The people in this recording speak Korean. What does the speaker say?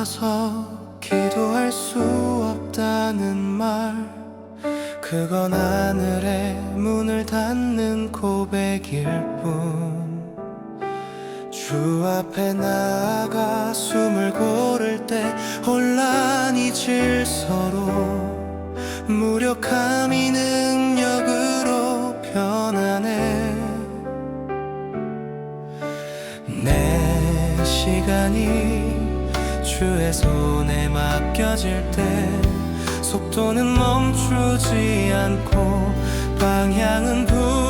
아파서 기도할 수 없다는 말 그건 하늘의 문을 닫는 고백일 뿐. 주 앞에 나아가 숨을 고를 때 혼란이 질서로 무력함이 능력으로 변하네. 내 시간이 주의 손에 맡겨질 때 속도는 멈추지 않고 방향은 분